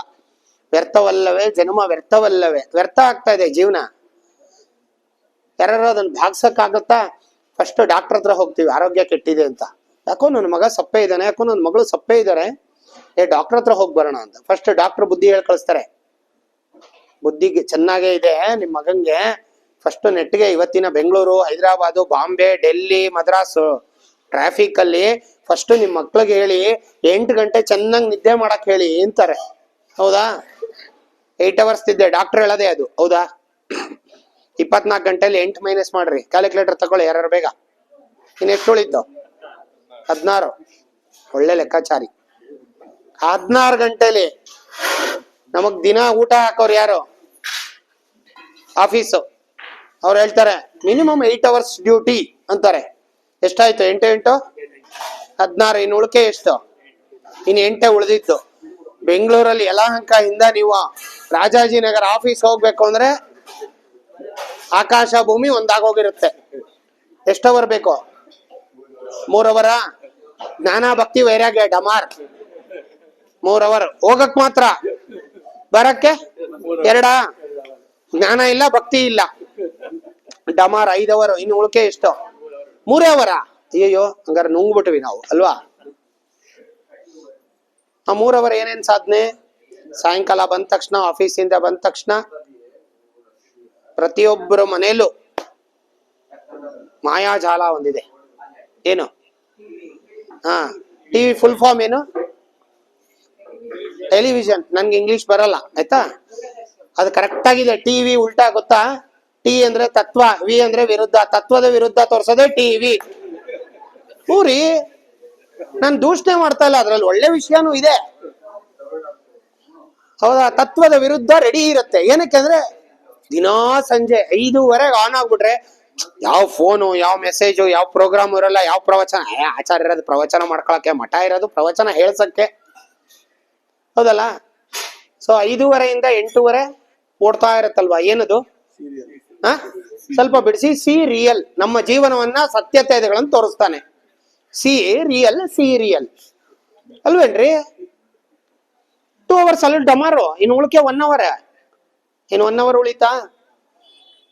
Speaker 2: ವ್ಯರ್ಥವಲ್ಲವೇ, ಜನ್ಮ ವ್ಯರ್ಥವಲ್ಲವೇ. ವ್ಯರ್ಥ ಆಗ್ತಾ ಇದೆ ಜೀವನ. ಯಾರು ಅದನ್ನ ಭಾಗ್ಸಕ್ಕಾಗತ್ತಾ? ಫಸ್ಟ್ ಡಾಕ್ಟರ್ ಹತ್ರ ಹೋಗ್ತೀವಿ, ಆರೋಗ್ಯ ಕೆಟ್ಟಿದೆ ಅಂತ. ಯಾಕೋ ನನ್ನ ಮಗ ಸಪ್ಪೆ ಇದ್ದಾನೆ, ಯಾಕೋ ನನ್ನ ಮಗಳು ಸಪ್ಪೆ ಇದ್ದಾರೆ. ಏ ಡಾಕ್ಟರ್ ಹತ್ರ ಹೋಗಿ ಬರೋಣ ಅಂತ. ಫಸ್ಟ್ ಡಾಕ್ಟರ್ ಬುದ್ಧಿ ಹೇಳಿ ಕಳಿಸ್ತಾರೆ ಬುದ್ಧಿಗೆ ಚೆನ್ನಾಗೇ ಇದೆ, ನಿಮ್ ಮಗಂಗೆ. ಫಸ್ಟ್ ನೆಟ್ಗೆ ಇವತ್ತಿನ ಬೆಂಗಳೂರು, ಹೈದರಾಬಾದು, ಬಾಂಬೆ, ಡೆಲ್ಲಿ, ಮದ್ರಾಸು ಟ್ರಾಫಿಕ್ ಅಲ್ಲಿ ಫಸ್ಟ್ ನಿಮ್ ಮಕ್ಳಿಗೆ ಹೇಳಿ, ಎಂಟು ಗಂಟೆ ಚೆನ್ನಾಗಿ ನಿದ್ದೆ ಮಾಡಕ್ ಹೇಳಿ ಅಂತಾರೆ. ಹೌದಾ? ಏಟ್ ಅವರ್ಸ್ ಇದ್ದೆ ಡಾಕ್ಟರ್ ಹೇಳದೆ ಅದು, ಹೌದಾ? ಇಪ್ಪತ್ನಾಲ್ಕು ಗಂಟೆಲಿ ಎಂಟು ಮೈನಸ್ ಮಾಡ್ರಿ ಕ್ಯಾಲ್ಕುಲೇಟರ್ ತಗೊಳ್ಳಿ ಯಾರು ಬೇಗ. ಇನ್ ಎಷ್ಟು ಉಳಿತು ಹದಿನಾರು. ಒಳ್ಳೆ ಲೆಕ್ಕಾಚಾರಿ. ಹದಿನಾರು ಗಂಟೆಲಿ ನಮಗ್ ದಿನ ಊಟ ಹಾಕೋರು ಯಾರು? ಆಫೀಸು. ಅವ್ರು ಹೇಳ್ತಾರೆ ಮಿನಿಮಮ್ ಏಟ್ ಅವರ್ಸ್ ಡ್ಯೂಟಿ ಅಂತಾರೆ. ಎಷ್ಟಾಯ್ತು? ಎಂಟು ಎಂಟು? ಹದಿನಾರು. ಇನ್ನು ಉಳಿಕೆ ಎಷ್ಟು? ಇನ್ನು ಎಂಟೆ ಉಳಿದಿತ್ತು ಬೆಂಗಳೂರಲ್ಲಿ ಯಲಹಂಕದಿಂದ ನೀವು ರಾಜಾಜಿನಗರ ಆಫೀಸ್ ಹೋಗ್ಬೇಕು ಅಂದ್ರೆ ಆಕಾಶ ಭೂಮಿ ಒಂದಾಗೋಗಿರುತ್ತೆ. ಎಷ್ಟು ಅವರ್ ಬೇಕು? ಮೂರವರ ಜ್ಞಾನ ಭಕ್ತಿ ವೈರಾಗ್ಯ ಡಮಾರ್. ಮೂರವರ್ ಹೋಗಕ್ ಮಾತ್ರ. ಬರಕ್ಕೆ? ಎರಡ? ಜ್ಞಾನ ಇಲ್ಲ, ಭಕ್ತಿ ಇಲ್ಲ. ಡಮಾರ್ ಐದ್ ಅವರ್ ಇನ್ನು ಉಳಿಕೆ ಎಷ್ಟು? ಮೂರೇ ಅವರ ಅಯ್ಯಯ್ಯೋ, ಹಂಗಾರೆ ನುಂಗ್ಬಿಟ್ವಿ ನಾವು, ಅಲ್ವಾ? ಆ ಮೂರವರ್ ಏನೇನ್ ಸಾಧನೆ? ಸಾಯಂಕಾಲ ಬಂದ ತಕ್ಷಣ, ಆಫೀಸಿಂದ ಬಂದ ತಕ್ಷಣ ಪ್ರತಿಯೊಬ್ಬರ ಮನೆಯಲ್ಲೂ ಮಾಯಾಜಾಲ ಒಂದಿದೆ. ಏನು? ಹಾ, ಟಿವಿ ಫುಲ್ ಫಾರ್ಮ್ ಏನು? ಟೆಲಿವಿಷನ್ ನನ್ಗೆ ಇಂಗ್ಲಿಷ್ ಬರಲ್ಲ, ಆಯ್ತಾ? ಅದು ಕರೆಕ್ಟ್ ಆಗಿದೆ. ಟಿ ವಿ ಉಲ್ಟಾ ಗೊತ್ತಾ? ಟಿ ಅಂದ್ರೆ ತತ್ವ ವಿ ಅಂದ್ರೆ ವಿರುದ್ಧ. ತತ್ವದ ವಿರುದ್ಧ ತೋರ್ಸೋದೇ ಟಿವಿ ಊರಿ ನಾನು ದೂಷಣೆ ಮಾಡ್ತಾ ಇಲ್ಲ, ಅದ್ರಲ್ಲಿ ಒಳ್ಳೆ ವಿಷಯನೂ ಇದೆ. ಹೌದಾ? ತತ್ವದ ವಿರುದ್ಧ ರೆಡಿ ಇರುತ್ತೆ. ಏನಕ್ಕೆ ಅಂದ್ರೆ, ದಿನಾ ಸಂಜೆ ಐದೂವರೆಗೆ ಆನ್ ಆಗ್ಬಿಟ್ರೆ, ಯಾವ ಫೋನು ಯಾವ ಮೆಸೇಜು ಯಾವ ಪ್ರೋಗ್ರಾಮ್ ಇರಲ್ಲ, ಯಾವ ಪ್ರವಚನ? ಆಚಾರ ಇರೋದು ಪ್ರವಚನ ಮಾಡ್ಕೊಳಕ್ಕೆ, ಮಠ ಇರೋದು ಪ್ರವಚನ ಹೇಳ್ಸಕ್ಕೆ. ಹೌದಲ್ಲ? ಸೊ ಐದೂವರೆಯಿಂದ ಎಂಟೂವರೆ ಓಡ್ತಾ ಇರತ್ತಲ್ವಾ? ಏನದು? ಸ್ವಲ್ಪ ಬಿಡಿಸಿ ಸಿ ರಿಯಲ್ ನಮ್ಮ ಜೀವನವನ್ನ ಸತ್ಯತೆಗಳನ್ನು ತೋರಿಸ್ತಾನೆ. ಸಿ ರಿಯಲ್ ಸಿ ರಿಯಲ್ ಅಲ್ವೇನ್ರಿ? ಟೂ ಅವರ್ಸ್ ಅಲ್ಲಿ ಡಮಾರು. ಇನ್ನು ಉಳಿಕೆ ಒನ್ ಅವರ್ ಇನ್ನು ಒನ್ ಅವರ್ ಉಳಿತಾ?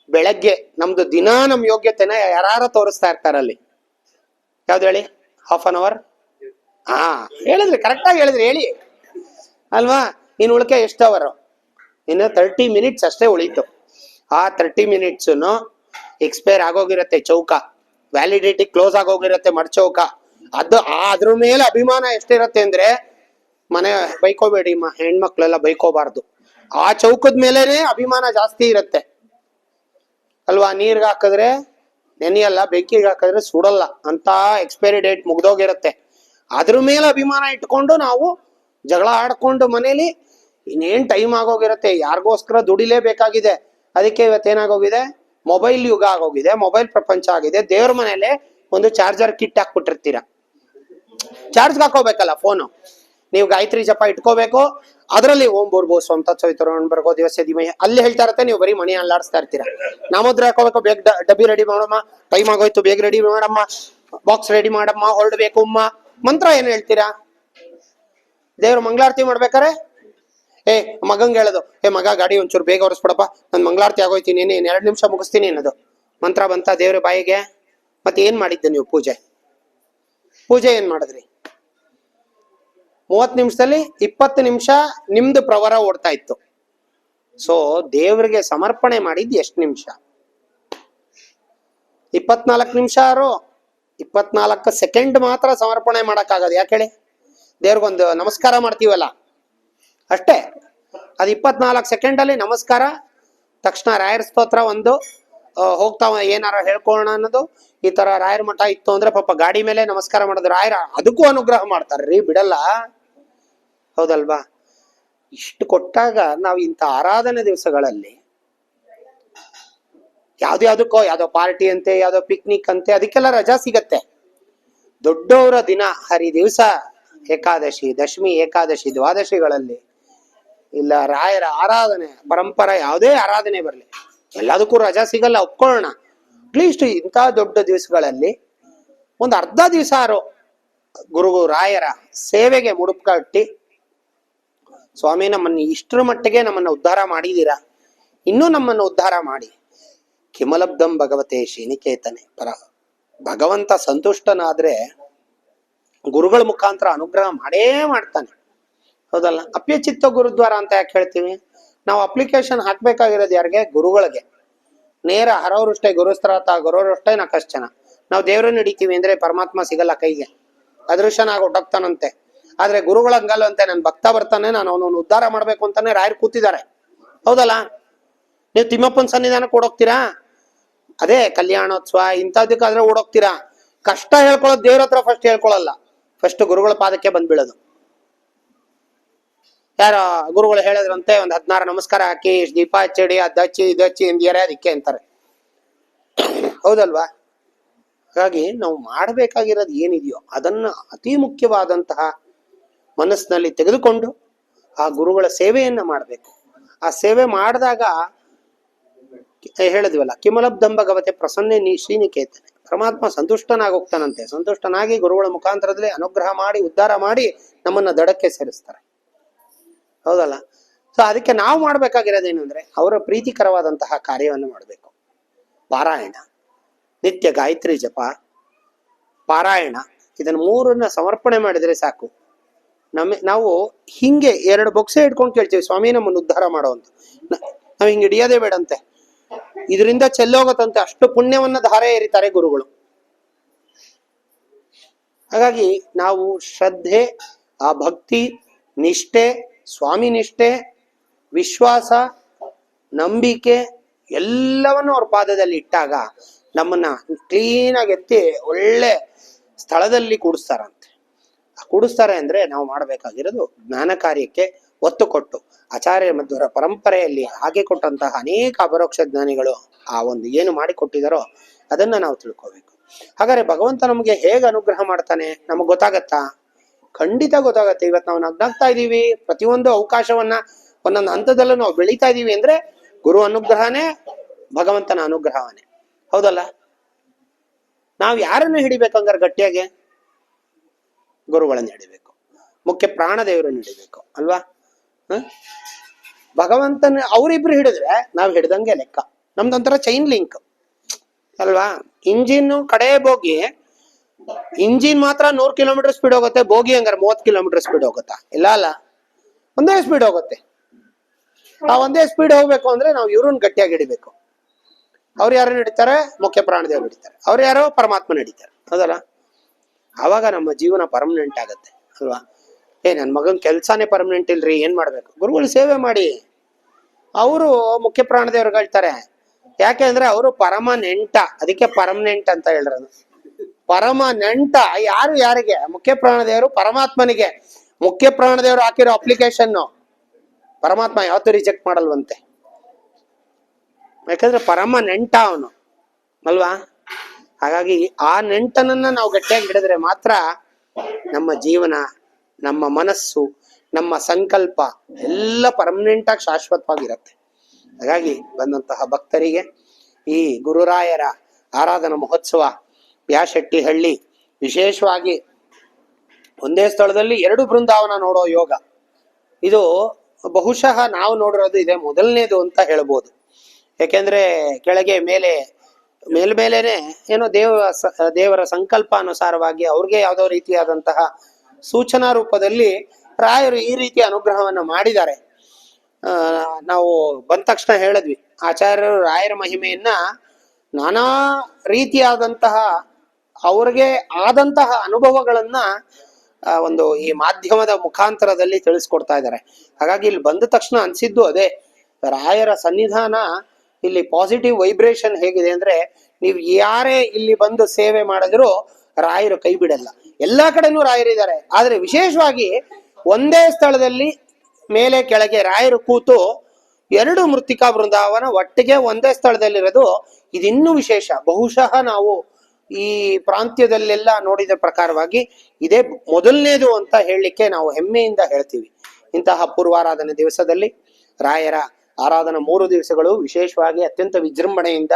Speaker 2: ಬೆಳಗ್ಗೆ. ನಮ್ದು ದಿನ ನಮ್ ಯೋಗ್ಯತೆನ ಯಾರು ತೋರಿಸ್ತಾ ಇರ್ತಾರಲ್ಲಿ ಯಾವ್ದು ಹೇಳಿ? ಹಾಫ್ ಅನ್ ಅವರ್ ಹಾ ಹೇಳಿದ್ರಿ ಕರೆಕ್ಟಾಗಿ ಹೇಳಿದ್ರಿ, ಹೇಳಿ. ಅಲ್ವಾ? ಇನ್ನು ಉಳಿಕೆ ಎಷ್ಟು ಅವರು ಇನ್ನು ತರ್ಟಿ ಮಿನಿಟ್ಸ್ ಅಷ್ಟೇ ಉಳೀತು. ಆ ತರ್ಟಿ ಮಿನಿಟ್ಸು ಎಕ್ಸ್ಪೈರ್ ಆಗೋಗಿರತ್ತೆ ಚೌಕ. ವ್ಯಾಲಿಡಿಟಿ ಕ್ಲೋಸ್ ಆಗೋಗಿರತ್ತೆ ಮಡ್ಚೌಕ ಅದು ಅದ್ರ ಮೇಲೆ ಅಭಿಮಾನ ಎಷ್ಟಿರತ್ತೆ ಅಂದ್ರೆ, ಮನೆ ಬೈಕೋಬೇಡಿ ಹೆಣ್ಮಕ್ಳೆಲ್ಲ ಬೈಕೋಬಾರ್ದು. ಆ ಚೌಕದ ಮೇಲೇನೆ ಅಭಿಮಾನ ಜಾಸ್ತಿ ಇರತ್ತೆ. ಅಲ್ವಾ? ನೀರ್ಗೆ ಹಾಕಿದ್ರೆ ನೆನೆಯಲ್ಲ, ಬೆಂಕಿಗೆ ಹಾಕಿದ್ರೆ ಸುಡಲ್ಲ. ಅಂತ ಎಕ್ಸ್ಪೈರಿ ಡೇಟ್ ಮುಗ್ದೋಗಿರತ್ತೆ. ಅದ್ರ ಮೇಲೆ ಅಭಿಮಾನ ಇಟ್ಕೊಂಡು ನಾವು ಜಗಳ ಆಡ್ಕೊಂಡು ಮನೇಲಿ ಇನ್ನೇನ್ ಟೈಮ್ ಆಗೋಗಿರತ್ತೆ? ಯಾರಿಗೋಸ್ಕರ ದುಡಿಲೇಬೇಕಾಗಿದೆ? ಅದಕ್ಕೆ ಇವತ್ತೇನಾಗೋಗಿದೆ? ಮೊಬೈಲ್ ಯುಗ ಆಗೋಗಿದೆ ಮೊಬೈಲ್ ಪ್ರಪಂಚ ಆಗಿದೆ. ದೇವ್ರ ಮನೇಲೆ ಒಂದು ಚಾರ್ಜರ್ ಕಿಟ್ ಹಾಕ್ಬಿಟ್ಟಿರ್ತೀರ. ಚಾರ್ಜ್ ಹಾಕೋಬೇಕಲ್ಲ ಫೋನು ನೀವು ಗಾಯತ್ರಿ ಜಪ ಇಟ್ಕೋಬೇಕು. ಅದರಲ್ಲಿ ಓಂ ಬೋರ್ಬೋ ಸ್ವಂತ ಚೈತ್ರ ಬರ್ಗೋ ದಿವಸ ದಿಮಯ ಅಲ್ಲಿ ಹೇಳ್ತಾ ಇರತ್ತೆ, ನೀವು ಬರೀ ಮನೆ ಅಲ್ಲಾಡಿಸ್ತಾ ಇರ್ತೀರಾ. ನಾಮದ್ರ ಹಾಕೋಬೇಕು ಬೇಗ ಡಬ್ಬಿ ರೆಡಿ ಮಾಡಮ್ಮ. ಟೈಮ್ ಆಗೋಯ್ತು, ಬೇಗ ರೆಡಿ ಮಾಡಮ್ಮ. ಬಾಕ್ಸ್ ರೆಡಿ ಮಾಡಮ್ಮ, ಹೊರಡ್ಬೇಕು ಅಮ್ಮ. ಮಂತ್ರ ಏನ್ ಹೇಳ್ತೀರಾ? ದೇವ್ರ ಮಂಗಳಾರತಿ ಮಾಡ್ಬೇಕಾರೆ? ಏ, ಮಗಂಗೆ ಹೇಳೋದು. ಏ, ಮಗ, ಗಾಡಿ ಒಂಚೂರು ಬೇಗ ಹೊರಸ್ಬಿಡಪ್ಪ ನಾನು ಮಂಗಳಾರತಿ ಆಗೋಯ್ತೀನಿ. ಇನ್ನೇನು ಎರಡು ನಿಮಿಷ ಮುಗಿಸ್ತೀನಿ ಅನ್ನೋದು ಮಂತ್ರ ಬಂತ ದೇವ್ರ ಬಾಯಿಗೆ. ಮತ್ತೆ ಏನ್ ಮಾಡಿದ್ದೆ ನೀವು ಪೂಜೆ? ಪೂಜೆ ಏನ್ ಮಾಡಿದ್ರಿ? ಮೂವತ್ತು ನಿಮಿಷದಲ್ಲಿ ಇಪ್ಪತ್ತು ನಿಮಿಷ ನಿಮ್ದು ಪ್ರವರ ಓಡ್ತಾ ಇತ್ತು. ಸೊ ದೇವ್ರಿಗೆ ಸಮರ್ಪಣೆ ಮಾಡಿದ್ದು ಎಷ್ಟು ನಿಮಿಷ? ಇಪ್ಪತ್ನಾಲ್ಕು ನಿಮಿಷ ಆರು, ಇಪ್ಪತ್ನಾಲ್ಕು ಸೆಕೆಂಡ್ ಮಾತ್ರ ಸಮರ್ಪಣೆ ಮಾಡಕ್ಕಾಗದು. ಯಾಕೆ ಹೇಳಿ? ದೇವ್ರಿಗೊಂದು ನಮಸ್ಕಾರ ಮಾಡ್ತೀವಲ್ಲ? ಅಷ್ಟೇ. ಅದು ಇಪ್ಪತ್ನಾಲ್ಕು ಸೆಕೆಂಡಲ್ಲಿ ನಮಸ್ಕಾರ. ತಕ್ಷಣ ರಾಯರ ಸ್ತೋತ್ರ ಒಂದು. ಹೋಗ್ತಾವ ಹೋಗ್ತಾ ಏನಾರ ಹೇಳ್ಕೊಳ್ಳೋಣ ಅನ್ನೋದು. ಈ ತರ ರಾಯರ ಮಠ ಇತ್ತು ಅಂದ್ರೆ ಪಾಪ ಗಾಡಿ ಮೇಲೆ ನಮಸ್ಕಾರ ಮಾಡೋದು. ರಾಯರ ಅದಕ್ಕೂ ಅನುಗ್ರಹ ಮಾಡ್ತಾರ್ರಿ ಬಿಡಲ್ಲ. ಹೌದಲ್ವಾ? ಇಷ್ಟು ಕೊಟ್ಟಾಗ ನಾವು ಇಂಥ ಆರಾಧನೆ ದಿವಸಗಳಲ್ಲಿ ಯಾವ್ದು ಯಾವ್ದಕ್ಕೋ, ಯಾವ್ದೋ ಪಾರ್ಟಿ ಅಂತೆ, ಯಾವ್ದೋ ಪಿಕ್ನಿಕ್ ಅಂತೆ, ಅದಕ್ಕೆಲ್ಲ ರಜಾ ಸಿಗತ್ತೆ. ದೊಡ್ಡವರ ದಿನ, ಹರಿ ದಿವಸ, ಏಕಾದಶಿ, ದಶಮಿ, ಏಕಾದಶಿ, ದ್ವಾದಶಿಗಳಲ್ಲಿ. ಇಲ್ಲ, ರಾಯರ ಆರಾಧನೆ, ಪರಂಪರ, ಯಾವುದೇ ಆರಾಧನೆ ಬರಲಿ. ಎಲ್ಲದಕ್ಕೂ ರಜಾ ಸಿಗಲ್ಲ, ಒಪ್ಕೊಳ್ಳೋಣ. ಅಟ್ಲೀಸ್ಟ್ ಇಂಥ ದೊಡ್ಡ ದಿವಸಗಳಲ್ಲಿ ಒಂದು ಅರ್ಧ ದಿವಸ ಆರು ಗುರು ರಾಯರ ಸೇವೆಗೆ ಮುಡುಪು ಕಟ್ಟಿ, ಸ್ವಾಮಿ ನಮ್ಮನ್ನು ಇಷ್ಟರ ಮಟ್ಟಿಗೆ ನಮ್ಮನ್ನು ಉದ್ಧಾರ ಮಾಡಿದ್ದೀರಾ ಇನ್ನೂ ನಮ್ಮನ್ನು ಉದ್ಧಾರ ಮಾಡಿ. ಕಿಮಲಬ್ಧಂ ಭಗವತೆ ಶ್ರೀನಿಕೇತನೆ. ಪರ, ಭಗವಂತ ಸಂತುಷ್ಟನಾದ್ರೆ ಗುರುಗಳ ಮುಖಾಂತರ ಅನುಗ್ರಹ ಮಾಡೇ ಮಾಡ್ತಾನೆ. ಹೌದಲ್ಲ? ಅಪ್ಯಚಿತ್ತ ಗುರುದ್ವಾರ ಅಂತ ಯಾಕೆ ಹೇಳ್ತೀವಿ? ನಾವು ಅಪ್ಲಿಕೇಶನ್ ಹಾಕ್ಬೇಕಾಗಿರೋದು ಯಾರಿಗೆ? ಗುರುಗಳಿಗೆ. ನೇರ ಹರವರುಷ್ಟೇ ಗುರುಸ್ತ್ರಾತ ಗುರುವರುಷ್ಟೇ ನಾ ಕಷ್ಟನ ನಾವು ದೇವರನ್ನ ಹಿಡಿತೀವಿ ಅಂದ್ರೆ ಪರಮಾತ್ಮ ಸಿಗಲ್ಲ ಕೈಗೆ. ಅದೃಶ್ಯನಾಗಿ ಹೊಟ್ಟೋಗ್ತಾನಂತೆ ಆದ್ರೆ ಗುರುಗಳ ಹಂಗಲ್ವಂತೆ ನನ್ ಭಕ್ತ ಬರ್ತಾನೆ, ನಾನು ಅವನನ್ನು ಉದ್ಧಾರ ಮಾಡ್ಬೇಕು ಅಂತಾನೆ ರಾಯರ್ ಕೂತಿದ್ದಾರೆ? ಹೌದಲ್ಲ? ನೀವು ತಿಮ್ಮಪ್ಪನ ಸನ್ನಿಧಾನಕ್ಕೆ ಓಡೋಗ್ತೀರಾ? ಅದೇ ಕಲ್ಯಾಣೋತ್ಸವ, ಇಂಥದಕ್ಕಾದ್ರೆ ಓಡೋಗ್ತೀರಾ? ಕಷ್ಟ ಹೇಳ್ಕೊಳ್ಳೋದು ದೇವ್ರ ಹತ್ರ ಫಸ್ಟ್ ಹೇಳ್ಕೊಳಲ್ಲ ಫಸ್ಟ್ ಗುರುಗಳ ಪಾದಕ್ಕೆ ಬಂದ್ಬೀಳೋದು ಯಾರ ಗುರುಗಳು ಹೇಳಿದ್ರಂತೆ ಒಂದ್ ಹದಿನಾರು ನಮಸ್ಕಾರ ಹಾಕಿ, ದೀಪ ಹಚ್ಚಿಡಿ, ಅದ್ ಹಚ್ಚಿ, ಇದು ಅದಕ್ಕೆ ಅಂತಾರೆ. ಹೌದಲ್ವಾ? ಹಾಗಾಗಿ ನಾವು ಮಾಡಬೇಕಾಗಿರೋದು ಏನಿದೆಯೋ ಅದನ್ನ ಅತಿ ಮುಖ್ಯವಾದಂತಹ ಮನಸ್ಸಿನಲ್ಲಿ ತೆಗೆದುಕೊಂಡು ಆ ಗುರುಗಳ ಸೇವೆಯನ್ನ ಮಾಡಬೇಕು. ಆ ಸೇವೆ ಮಾಡಿದಾಗ ಹೇಳಿದ್ವಲ್ಲ ಕಿಮಲಬ್ಧಂಬ ಗವತೆ ಪ್ರಸನ್ನೆ ನೀ ಶ್ರೀನಿಕೇತನೆ. ಪರಮಾತ್ಮ ಸಂತುಷ್ಟನಾಗಿ ಹೋಗ್ತಾನಂತೆ ಸಂತುಷ್ಟನಾಗಿ ಗುರುಗಳ ಮುಖಾಂತರದಲ್ಲಿ ಅನುಗ್ರಹ ಮಾಡಿ, ಉದ್ಧಾರ ಮಾಡಿ ನಮ್ಮನ್ನ ದಡಕ್ಕೆ ಸೇರಿಸ್ತಾರೆ. ಹೌದಲ್ಲ? ಸೊ ಅದಕ್ಕೆ ನಾವು ಮಾಡ್ಬೇಕಾಗಿರೋದೇನು ಅಂದ್ರೆ, ಅವರ ಪ್ರೀತಿಕರವಾದಂತಹ ಕಾರ್ಯವನ್ನು ಮಾಡಬೇಕು. ಪಾರಾಯಣ, ನಿತ್ಯ ಗಾಯತ್ರಿ ಜಪ, ಪಾರಾಯಣ, ಇದನ್ನ ಮೂರನ್ನ ಸಮರ್ಪಣೆ ಮಾಡಿದ್ರೆ ಸಾಕು. ನಮ್ಮ ನಾವು ಹಿಂಗೆ ಎರಡು ಬೊಕ್ಸೆ ಇಟ್ಕೊಂಡು ಕೇಳ್ತೀವಿ, ಸ್ವಾಮಿ, ನಮ್ಮನ್ನು ಉದ್ಧಾರ ಮಾಡೋ ಅಂತ. ನಾವು ಹಿಂಗೆ ಹಿಡಿಯೋದೇ ಬೇಡಂತೆ. ಇದರಿಂದ ಚೆಲ್ಲೋಗತ್ತಂತೆ, ಅಷ್ಟು ಪುಣ್ಯವನ್ನ ಧಾರೆ ಏರಿತಾರೆ ಗುರುಗಳು. ಹಾಗಾಗಿ ನಾವು ಶ್ರದ್ಧೆ, ಆ ಭಕ್ತಿ, ನಿಷ್ಠೆ ಸ್ವಾಮಿ ನಿಷ್ಠೆ, ವಿಶ್ವಾಸ, ನಂಬಿಕೆ ಎಲ್ಲವನ್ನು ಅವ್ರ ಪಾದದಲ್ಲಿ ಇಟ್ಟಾಗ ನಮ್ಮನ್ನ ಕ್ಲೀನಾಗಿ ಎತ್ತಿ ಒಳ್ಳೆ ಸ್ಥಳದಲ್ಲಿ ಕೂಡಿಸ್ತಾರಂತೆ. ಕೂಡಿಸ್ತಾರೆ ಅಂದ್ರೆ ನಾವು ಮಾಡಬೇಕಾಗಿರೋದು ಜ್ಞಾನ ಕಾರ್ಯಕ್ಕೆ ಒತ್ತು ಕೊಟ್ಟು ಆಚಾರ್ಯ ಮಧ್ವರ ಪರಂಪರೆಯಲ್ಲಿ ಹಾಗೆ ಕೊಟ್ಟಂತಹ ಅನೇಕ ಅಪರೋಕ್ಷ ಜ್ಞಾನಿಗಳು ಆ ಒಂದು ಏನು ಮಾಡಿಕೊಟ್ಟಿದಾರೋ ಅದನ್ನ ನಾವು ತಿಳ್ಕೋಬೇಕು. ಹಾಗಾದ್ರೆ ಭಗವಂತ ನಮಗೆ ಹೇಗೆ ಅನುಗ್ರಹ ಮಾಡ್ತಾನೆ? ನಮಗೆ ಗೊತ್ತಾಗತ್ತಾ? ಖಂಡಿತ ಗೊತ್ತಾಗತ್ತೆ. ಇವತ್ತು ನಾವು ನಗ್ನಾಗ್ತಾ ಇದೀವಿ ಪ್ರತಿಯೊಂದು ಅವಕಾಶವನ್ನ ಒಂದೊಂದು ಹಂತದಲ್ಲೂ ನಾವು ಬೆಳೀತಾ ಇದೀವಿ ಅಂದ್ರೆ ಗುರು ಅನುಗ್ರಹನೇ, ಭಗವಂತನ ಅನುಗ್ರಹವನೇ ಹೌದಲ್ಲ? ನಾವು ಯಾರನ್ನು ಹಿಡಿಬೇಕಂಗಾರೆ ಗಟ್ಟಿಯಾಗಿ? ಗುರುಗಳನ್ನು ಹಿಡಿಬೇಕು. ಮುಖ್ಯ ಪ್ರಾಣದೇವರನ್ನು ಹಿಡಿಬೇಕು. ಅಲ್ವಾ? ಭಗವಂತನ, ಅವರಿಬ್ರು ಹಿಡಿದ್ರೆ ನಾವು ಹಿಡ್ದಂಗೆ ಲೆಕ್ಕ. ನಮ್ದೊಂಥರ ಚೈನ್ ಲಿಂಕ್ ಅಲ್ವಾ? ಇಂಜಿನ್ ಕಡೆ ಬೋಗಿ ಇಂಜಿನ್ ಮಾತ್ರ ನೂರ್ ಕಿಲೋಮೀಟರ್ ಸ್ಪೀಡ್ ಹೋಗುತ್ತೆ, ಬೋಗಿ ಹಂಗಾರೆ ಮೂವತ್ ಕಿಲೋಮೀಟರ್ ಸ್ಪೀಡ್ ಹೋಗುತ್ತಾ? ಇಲ್ಲ ಅಲ್ಲ? ಒಂದೇ ಸ್ಪೀಡ್ ಹೋಗುತ್ತೆ. ಆ ಒಂದೇ ಸ್ಪೀಡ್ ಹೋಗ್ಬೇಕು ಅಂದ್ರೆ ನಾವು ಇವ್ರನ್ನ ಗಟ್ಟಿಯಾಗಿ ಹಿಡಿಬೇಕು. ಅವ್ರು ಯಾರು ನಡೀತಾರೆ ಮುಖ್ಯ ಪ್ರಾಣದೇವ್ರು ನಡೀತಾರೆ ಅವ್ರು ಯಾರೋ? ಪರಮಾತ್ಮ ನಡೀತಾರೆ ಅದಲ್ಲ ಆವಾಗ ನಮ್ಮ ಜೀವನ ಪರ್ಮನೆಂಟ್ ಆಗತ್ತೆ, ಅಲ್ವಾ? ಏ ನನ್ನ ಮಗನ್ ಕೆಲ್ಸಾನೇ ಪರ್ಮನೆಂಟ್ ಇಲ್ರಿ, ಏನ್ ಮಾಡ್ಬೇಕು? ಗುರುಗಳು ಸೇವೆ ಮಾಡಿ. ಅವರು ಮುಖ್ಯ ಪ್ರಾಣದೇವ್ರಿಗೆ ಹೇಳ್ತಾರೆ ಯಾಕೆ ಅಂದ್ರೆ ಅವರು ಪರಮನೆಂಟ, ಅದಕ್ಕೆ ಪರ್ಮನೆಂಟ್ ಅಂತ ಹೇಳಿರೋದು. ಪರಮ ನೆಂಟ, ಯಾರು ಯಾರಿಗೆ? ಮುಖ್ಯ ಪ್ರಾಣದೇವರು ಪರಮಾತ್ಮನಿಗೆ. ಮುಖ್ಯ ಪ್ರಾಣದೇವರು ಹಾಕಿರೋ ಅಪ್ಲಿಕೇಶನ್ ಪರಮಾತ್ಮ ಯಾವತ್ತೂ ರಿಜೆಕ್ಟ್ ಮಾಡಲ್ವಂತೆ. ಯಾಕಂದ್ರೆ ಪರಮ ನೆಂಟ ಅವನು. ಅಲ್ವಾ? ಹಾಗಾಗಿ ಆ ನೆಂಟನನ್ನ ನಾವು ಗಟ್ಟಿಯಾಗಿ ಹಿಡಿದ್ರೆ ಮಾತ್ರ ನಮ್ಮ ಜೀವನ, ನಮ್ಮ ಮನಸ್ಸು, ನಮ್ಮ ಸಂಕಲ್ಪ ಎಲ್ಲ ಪರ್ಮನೆಂಟ್ ಆಗಿ ಶಾಶ್ವತವಾಗಿರುತ್ತೆ. ಹಾಗಾಗಿ ಬಂದಂತಹ ಭಕ್ತರಿಗೆ ಈ ಗುರುರಾಯರ ಆರಾಧನಾ ಮಹೋತ್ಸವ ಬ್ಯಾಶೆಟ್ಟಿಹಳ್ಳಿ. ವಿಶೇಷವಾಗಿ ಒಂದೇ ಸ್ಥಳದಲ್ಲಿ ಎರಡು ಬೃಂದಾವನ ನೋಡೋ ಯೋಗ. ಇದು ಬಹುಶಃ ನಾವು ನೋಡಿರೋದು ಇದೆ ಮೊದಲನೇದು ಅಂತ ಹೇಳ್ಬೋದು. ಯಾಕೆಂದ್ರೆ ಕೆಳಗೆ ಮೇಲೆ ಮೇಲ್ಮೇಲೆನೆ ಏನೋ ದೇವ ದೇವರ ಸಂಕಲ್ಪ ಅನುಸಾರವಾಗಿ ಅವ್ರಿಗೆ ಯಾವುದೋ ರೀತಿಯಾದಂತಹ ಸೂಚನಾ ರೂಪದಲ್ಲಿ ರಾಯರು ಈ ರೀತಿ ಅನುಗ್ರಹವನ್ನು ಮಾಡಿದ್ದಾರೆ. ನಾವು ಬಂದ ತಕ್ಷಣ ಹೇಳಿದ್ವಿ. ಆಚಾರ್ಯರು ರಾಯರ ಮಹಿಮೆಯನ್ನ ನಾನಾ ರೀತಿಯಾದಂತಹ ಅವ್ರಿಗೆ ಆದಂತಹ ಅನುಭವಗಳನ್ನ ಒಂದು ಈ ಮಾಧ್ಯಮದ ಮುಖಾಂತರದಲ್ಲಿ ತಿಳಿಸ್ಕೊಡ್ತಾ ಇದ್ದಾರೆ. ಹಾಗಾಗಿ ಇಲ್ಲಿ ಬಂದ ತಕ್ಷಣ ಅನ್ಸಿದ್ದು ಅದೇ, ರಾಯರ ಸನ್ನಿಧಾನ ಇಲ್ಲಿ ಪಾಸಿಟಿವ್ ವೈಬ್ರೇಷನ್ ಹೇಗಿದೆ ಅಂದ್ರೆ, ನೀವು ಯಾರೇ ಇಲ್ಲಿ ಬಂದು ಸೇವೆ ಮಾಡಿದ್ರು ರಾಯರು ಕೈ ಬಿಡಲ್ಲ. ಎಲ್ಲಾ ಕಡೆನೂ ರಾಯರಿದ್ದಾರೆ ಆದ್ರೆ ವಿಶೇಷವಾಗಿ ಒಂದೇ ಸ್ಥಳದಲ್ಲಿ ಮೇಲೆ ಕೆಳಗೆ ರಾಯರು ಕೂತು ಎರಡು ಮೃತ್ತಿಕಾ ಬೃಂದಾವನ ಒಟ್ಟಿಗೆ ಒಂದೇ ಸ್ಥಳದಲ್ಲಿರೋದು ಇದಿನ್ನೂ ವಿಶೇಷ. ಬಹುಶಃ ನಾವು ಈ ಪ್ರಾಂತ್ಯದಲ್ಲೆಲ್ಲ ನೋಡಿದ ಪ್ರಕಾರವಾಗಿ ಇದೇ ಮೊದಲನೇದು ಅಂತ ಹೇಳಲಿಕ್ಕೆ ನಾವು ಹೆಮ್ಮೆಯಿಂದ ಹೇಳ್ತೀವಿ. ಇಂತಹ ಪೂರ್ವಾರಾಧನೆ ದಿವಸದಲ್ಲಿ ರಾಯರ ಆರಾಧನಾ ಮೂರು ದಿವಸಗಳು ವಿಶೇಷವಾಗಿ ಅತ್ಯಂತ ವಿಜೃಂಭಣೆಯಿಂದ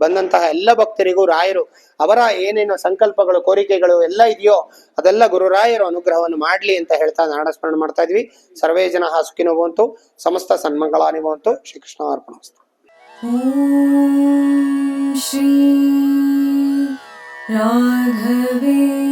Speaker 2: ಬಂದಂತಹ ಎಲ್ಲ ಭಕ್ತರಿಗೂ ರಾಯರು ಅವರ ಏನೇನು ಸಂಕಲ್ಪಗಳು, ಕೋರಿಕೆಗಳು ಎಲ್ಲ ಇದೆಯೋ ಅದೆಲ್ಲ ಗುರುರಾಯರು ಅನುಗ್ರಹವನ್ನು ಮಾಡಲಿ ಅಂತ ಹೇಳ್ತಾ ನಾರಾಯಣ ಸ್ಮರಣೆ ಮಾಡ್ತಾ ಇದ್ವಿ. ಸರ್ವೇ ಜನ ಹಾಸುಕಿನವಂತು ಸಮಸ್ತ ಸನ್ಮಂಗಳಾನಿವಂತು ಶ್ರೀಕೃಷ್ಣ ಅರ್ಪಣ.
Speaker 1: ಶ್ರೀ राघवे